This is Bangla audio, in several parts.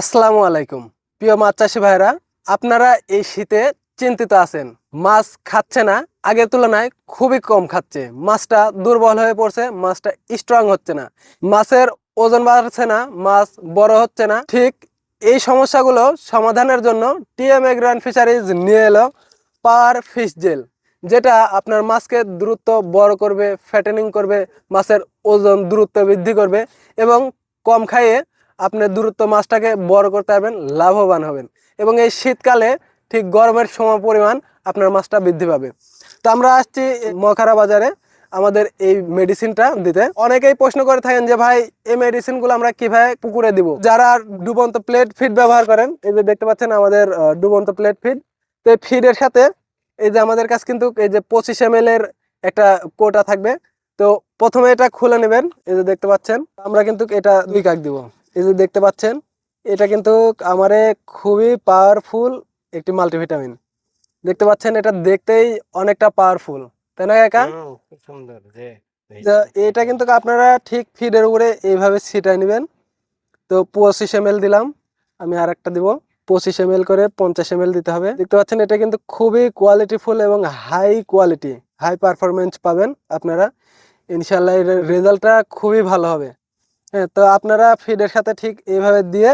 আসসালামু আলাইকুম। প্রিয় মাছ চাষি ভাইরা আপনারা এই শীতে চিন্তিত আছেন। মাছ খাচ্ছে না, আগের তুলনায় খুবই কম খাচ্ছে। মাছটা দুর্বল হয়ে পড়ছে, মাছটা স্ট্রং হচ্ছে না। মাছের ওজন বাড়ছে না, মাছ বড় হচ্ছে না। ঠিক এই সমস্যাগুলো সমাধানের জন্য টিএম এগ্রান ফিশারিজ নিয়ে এলো পাওয়ার ফিশ জেল, যেটা আপনার মাছকে দ্রুত বড় করবে ফ্যাটেনিং করবে, মাছের ওজন দ্রুত বৃদ্ধি করবে এবং কম খাইয়ে আপনি দূরত্ব মাছটাকে বড় করতে পারবেন, লাভবান হবেন। এবং এই শীতকালে ঠিক গরমের সময় পরিমাণ আপনার মাছটা বৃদ্ধি পাবে। তো আমরা আসছি মখারা বাজারে আমাদের এই মেডিসিনটা দিতে। অনেকেই প্রশ্ন করে থাকেন যে, ভাই, এই মেডিসিনগুলো আমরা কীভাবে পুকুরে দিব? যারা ডুবন্ত প্লেট ফিড ব্যবহার করেন, এই যে দেখতে পাচ্ছেন আমাদের ডুবন্ত প্লেট ফিড তো এই ফিডের সাথে এই যে আমাদের কাছে কিন্তু এই যে পঁচিশ এম এর একটা কোটা থাকবে। তো প্রথমে এটা খুলে নেবেন, এই যে দেখতে পাচ্ছেন। আমরা কিন্তু এটা দুই কাক দিব। এই যে দেখতে পাচ্ছেন এটা কিন্তু আমারে খুবই পাওয়ারফুল একটি মাল্টিভিটামিন দেখতে পাচ্ছেন এটা দেখতেই অনেকটা পাওয়ারফুল তাই না কাকা? সুন্দর যে এটা কিন্তু আপনারা ঠিক ফিডের উপরে এইভাবে ছিটাই নেবেন। তো পঁচিশ এম দিলাম আমি আর একটা দিব। পঁচিশ এম করে পঞ্চাশ এম দিতে হবে। দেখতে পাচ্ছেন এটা কিন্তু খুবই কোয়ালিটিফুল এবং হাই কোয়ালিটি হাই পারফরমেন্স পাবেন আপনারা। ইনশাল্লাহ এর রেজাল্টটা খুবই ভালো হবে। হ্যাঁ তো আপনারা ফিডের সাথে ঠিক এইভাবে দিয়ে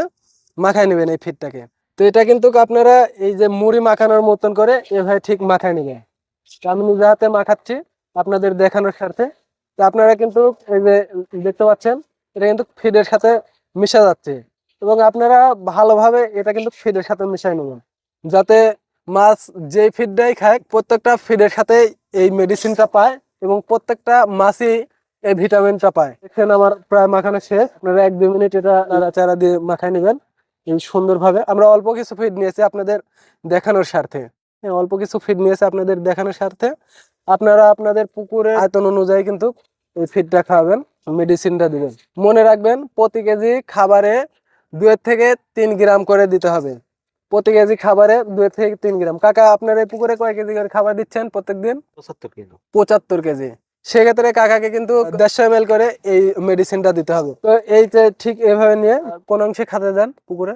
মাখায় নেবেন এই ফিডটাকে তো এটা কিন্তু আপনারা এই যে মুড়ি মাখানোর মতন করে এভাবে ঠিক মাখায় নেবেন। তো আমি নিজে হাতে মাখাচ্ছি আপনাদের দেখানোর স্বার্থে তো আপনারা কিন্তু এই যে দেখতে পাচ্ছেন, এটা কিন্তু ফিডের সাথে মিশা যাচ্ছে। এবং আপনারা ভালোভাবে এটা কিন্তু ফিডের সাথে মিশাই নেবেন। যাতে মাছ যেই ফিডটাই খায়, প্রত্যেকটা ফিডের সাথে এই মেডিসিনটা পায় এবং প্রত্যেকটা মাছই এই ভিটামিনটা পায়। দেখছেন আমার প্রায় মাখানো শেষ। আপনারা এক দুই মিনিট এটা নাড়াচাড়া দিয়ে মাখায় নেবেন। এই সুন্দরভাবে। আমরা অল্প কিছু ফিড নিয়েছি আপনাদের দেখানোর স্বার্থে। হ্যাঁ, অল্প কিছু ফিড নিয়েছে আপনাদের দেখানোর স্বার্থে। আপনারা আপনাদের পুকুরের আয়তন অনুযায়ী কিন্তু এই ফিডটা খাওয়াবেন মেডিসিনটা দিবেন। মনে রাখবেন প্রতি কেজি খাবারে দুই থেকে তিন গ্রাম করে দিতে হবে। প্রতি কেজি খাবারে দুই থেকে তিন গ্রাম। কাকা আপনার এই পুকুরে কয় কেজি করে খাবার দিচ্ছেন প্রত্যেকদিন? পঁচাত্তর কেজি পঁচাত্তর কেজি। সেক্ষেত্রে কাকাকে কিন্তু দেড়শো এম করে এই মেডিসিনটা দিতে হবে। তো এই যে ঠিক এভাবে নিয়ে কোন অংশে খাতে দেন পুকুরে?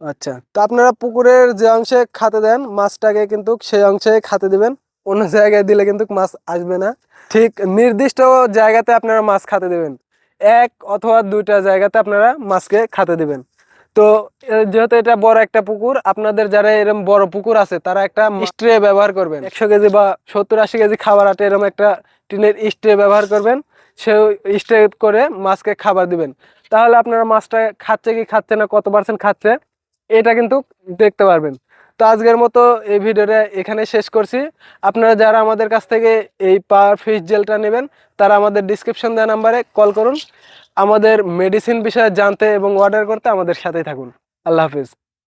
আচ্ছা তো আপনারা পুকুরের যে অংশে খাতে দেন মাছটাকে কিন্তু সেই অংশে খাতে দিবেন। অন্য জায়গায় দিলে কিন্তু মাছ আসবে না। ঠিক নির্দিষ্ট জায়গাতে আপনারা মাছ খাতে দেবেন। এক অথবা দুইটা জায়গাতে আপনারা মাছকে খাতে দিবেন। তো যেহেতু এটা বড় একটা পুকুর আপনাদের যারা এরকম বড় পুকুর আছে তারা একটা স্ট্রে ব্যবহার করবেন। একশো কেজি বা সত্তর আশি কেজি খাবার আটে এরকম একটা টিনের স্ট্রে ব্যবহার করবেন সেই স্ট্রে করে মাছকে খাবার দিবেন। তাহলে আপনারা মাছটা খাচ্ছে কি খাচ্ছে না, কত পার্সেন্ট খাচ্ছে, এটা কিন্তু দেখতে পারবেন। তো আজকের মতো এই ভিডিওটা এখানে শেষ করছি। আপনারা যারা আমাদের কাছ থেকে এই পাওয়ার ফিশ জেলটা নেবেন, তারা আমাদের ডিসক্রিপশন দেওয়া নাম্বারে কল করুন। আমাদের মেডিসিন বিষয়ে জানতে এবং অর্ডার করতে আমাদের সাথেই থাকুন। আল্লাহ হাফিজ।